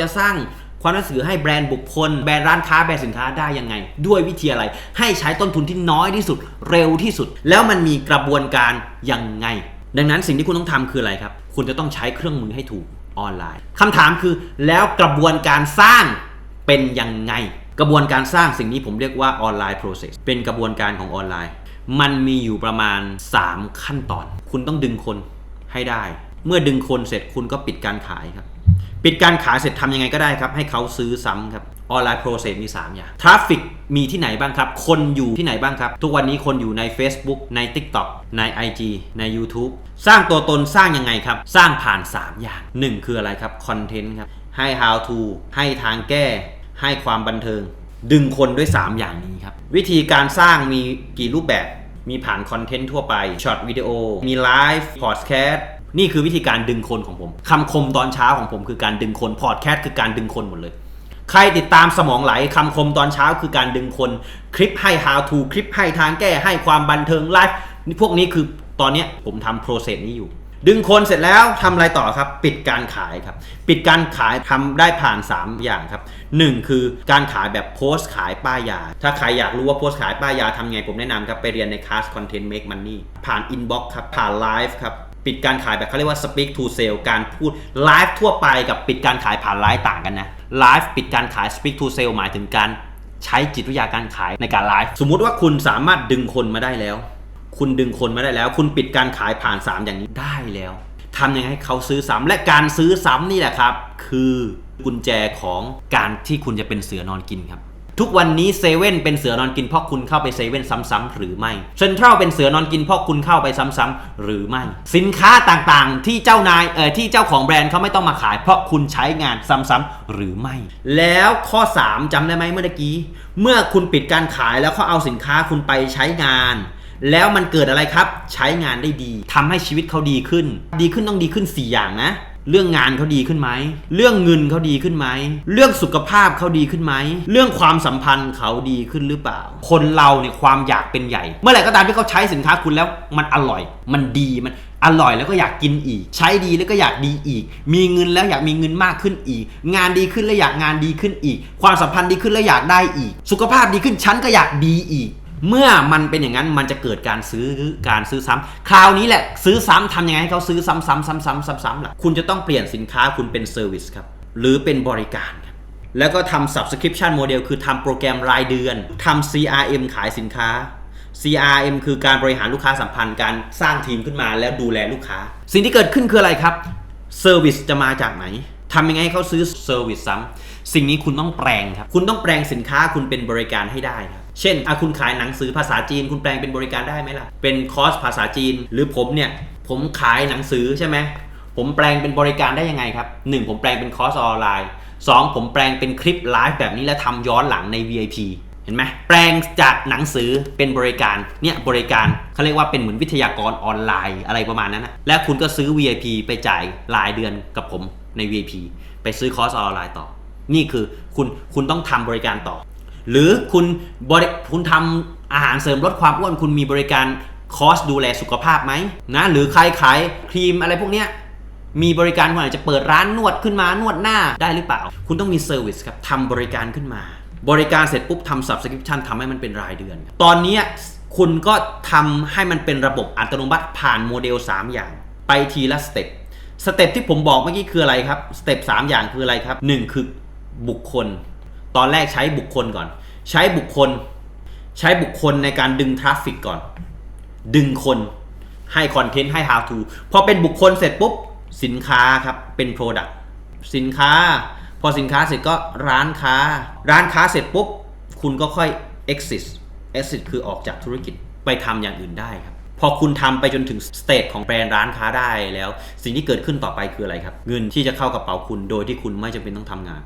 จะสร้างความน่าเชื่อถือให้แบรนด์บุคคล แบรนด์ร้านค้าแบรนด์สินค้าได้ยังไง ด้วยวิธีอะไร ให้ใช้ต้นทุนที่น้อยที่สุดเร็วที่สุด แล้วมันมีกระบวนการยังไง ดังนั้นสิ่งที่คุณต้องทำคืออะไรครับ คุณจะต้องใช้เครื่องมือให้ถูกออนไลน์คำถามคือแล้วกระบวนการสร้างเป็นยังไง กระบวนการสร้างสิ่งนี้ผมเรียกว่าออนไลน์ process เป็นกระบวนการของออนไลน์ มันมีอยู่ประมาณ 3 ขั้นตอน คุณต้องดึงคนให้ได้ เมื่อดึงคนเสร็จคุณก็ปิดการขายครับ ปิดการขายเสร็จทำยังไงก็ได้ครับ ให้เขาซื้อซ้ำครับออนไลน์โปรเซสมี 3 อย่างทราฟฟิกมีที่ไหนบ้างครับ คนอยู่ที่ไหนบ้างครับ ทุกวันนี้คนอยู่ใน Facebook ใน TikTok ใน IG ใน YouTube สร้างตัวตนสร้างยังไงครับ สร้างผ่าน 3 อย่าง 1 คืออะไรครับคอนเทนต์ครับ ให้ how to ให้ทางแก้ ให้ความบันเทิง ดึงคนด้วย 3 อย่างนี้ครับ วิธีการสร้างมีกี่รูปแบบ มีผ่านคอนเทนต์ทั่วไปช็อตวิดีโอมีไลฟ์พอดแคสต์ นี่คือวิธีการดึงคนของผมคำคมตอนเช้าของผมคือการดึงคนพอดแคสต์คือการดึงคนหมดเลยใครติดตามสมองไหลคำคมตอนเช้าคือการดึงคน คลิปให้ how to คลิปให้ทางแก้ให้ความบันเทิงไลฟ์พวกนี้คือตอนนี้ผมทำโปรเซสนี้อยู่ ดึงคนเสร็จแล้วทำอะไรต่อครับ ปิดการขายครับ ปิดการขายทำได้ผ่าน 3 อย่างครับ 1 คือการขายแบบโพสต์ขายป้ายยาถ้าใครอยากรู้ว่าโพสต์ขายป้ายยาทำไงผมแนะนำครับ ไปเรียนในคลาส Content Make Money ผ่าน Inbox ครับผ่านไลฟ์ครับ ปิดการขายแบบเขาเรียกว่า speak to sale การพูดไลฟ์ทั่วไปกับปิดการขายผ่านไลฟ์ต่างกันนะไลฟ์ปิดการขาย speak to sale หมายถึงการใช้จิตวิทยาการขายในการไลฟ์สมมุติว่าคุณสามารถดึงคนมาได้แล้ว คุณดึงคนมาได้แล้ว คุณปิดการขายผ่าน 3 อย่างนี้ได้แล้วทำยังไงให้เขาซื้อซ้ำและการซื้อซ้ำนี่แหละครับ คือกุญแจของการที่คุณจะเป็นเสือนอนกินครับ ทุกวันนี้เซเว่นเป็นเสือนอนกินเพราะคุณเข้าไปเซเว่นซ้ำๆหรือไม่เซ็นทรัลเป็นเสือนอนกินเพราะคุณเข้าไปซ้ำๆหรือไม่ สินค้าต่างๆ ที่เจ้านายเอ่อที่เจ้าของแบรนด์เขาไม่ต้องมาขาย เพราะคุณใช้งานซ้ำๆหรือไม่ แล้วข้อ 3จำได้ไหมเมื่อกี้ เมื่อคุณปิดการขายแล้วเขาเอาสินค้าคุณไปใช้งานแล้วมันเกิดอะไรครับ ใช้งานได้ดีทำให้ชีวิตเขาดีขึ้น ดีขึ้นต้องดีขึ้น 4 อย่างนะ เรื่องงานเขาดีขึ้นไหม เรื่องเงินเขาดีขึ้นไหม เรื่องสุขภาพเขาดีขึ้นไหม เรื่องความสัมพันธ์เขาดีขึ้นหรือเปล่า คนเราเนี่ยความอยากเป็นใหญ่ เมื่อไหร่ก็ตามที่เขาใช้สินค้าคุณแล้วมันอร่อย มันดี มันอร่อยแล้วก็อยากกินอีก ใช้ดีแล้วก็อยากดีอีก มีเงินแล้วอยากมีเงินมากขึ้นอีก งานดีขึ้นแล้วอยากงานดีขึ้นอีก ความสัมพันธ์ดีขึ้นแล้วอยากได้อีก สุขภาพดีขึ้นฉันก็อยากดีอีก เมื่อมันเป็นอย่างนั้นมันจะเกิดการซื้อการซื้อซ้ำคราวนี้แหละซื้อซ้ำทำยังไงให้เขาซื้อซ้ำซ้ำซ้ำซ้ำซ้ำล่ะคุณจะต้องเปลี่ยนสินค้าคุณเป็นเซอร์วิสครับหรือเป็นบริการครับแล้วก็ทำ subscription model คือทำโปรแกรมรายเดือนทำ CRM ขายสินค้า CRM คือการบริหารลูกค้าสัมพันธ์การสร้างทีมขึ้นมาแล้วดูแลลูกค้า สิ่งที่เกิดขึ้นคืออะไรครับเซอร์วิสจะมาจากไหนทำยังไงให้เขาซื้อเซอร์วิสซ้ำสิ่งนี้คุณต้องแปลงครับ คุณต้องแปลงสินค้าคุณเป็นบริการให้ได้ครับ เช่นอะคุณขายหนังสือภาษาจีน คุณแปลงเป็นบริการได้ไหมล่ะ เป็นคอร์สภาษาจีน หรือผมเนี่ย ผมขายหนังสือใช่ไหม ผมแปลงเป็นบริการได้ยังไงครับ 1 ผมแปลงเป็นคอร์สออนไลน์ 2 ผมแปลงเป็นคลิปไลฟ์แบบนี้แล้วทำย้อนหลังใน VIP เห็นไหมแปลงจากหนังสือเป็นบริการ เนี่ยบริการเขาเรียกว่าเป็นเหมือนวิทยากรออนไลน์อะไรประมาณนั้นนะและคุณก็ซื้อ VIP ไปจ่ายรายเดือนกับผมใน VIP ไปซื้อคอร์สออนไลน์ต่อ นี่คือคุณคุณต้องทำบริการต่อ หรือคุณบริคุณทำอาหารเสริมลดความอ้วน คุณมีบริการคอร์สดูแลสุขภาพไหมนะหรือใครขายครีมอะไรพวกเนี้ยมีบริการคุณอาจจะเปิดร้านนวดขึ้นมานวดหน้าได้หรือเปล่า คุณต้องมีเซอร์วิสครับทำบริการขึ้นมา บริการเสร็จปุ๊บทำ subscription ทำให้มันเป็นรายเดือน ตอนนี้คุณก็ทำให้มันเป็นระบบอัตโนมัติผ่านโมเดล 3 อย่าง ไปทีละสเต็ปสเต็ปที่ผมบอกเมื่อกี้คืออะไรครับสเต็ป3อย่างคืออะไรครับ 1 คือบุคคล ตอนแรกใช้บุคคลก่อน ใช้บุคคล ใช้บุคคลในการดึงทราฟฟิกก่อน ดึงคนให้คอนเทนต์ให้ how to พอเป็นบุคคลเสร็จปุ๊บสินค้าครับเป็น Product สินค้า พอสินค้าเสร็จก็ร้านค้า ร้านค้าเสร็จปุ๊บคุณก็ค่อย exit exit คือออกจากธุรกิจไปทำอย่างอื่นได้ครับพอคุณทำไปจนถึงสเตจของแบรนด์ร้านค้าได้แล้ว สิ่งที่เกิดขึ้นต่อไปคืออะไรครับ เงินที่จะเข้ากระเป๋าคุณโดยที่คุณไม่จำเป็นต้องทำงาน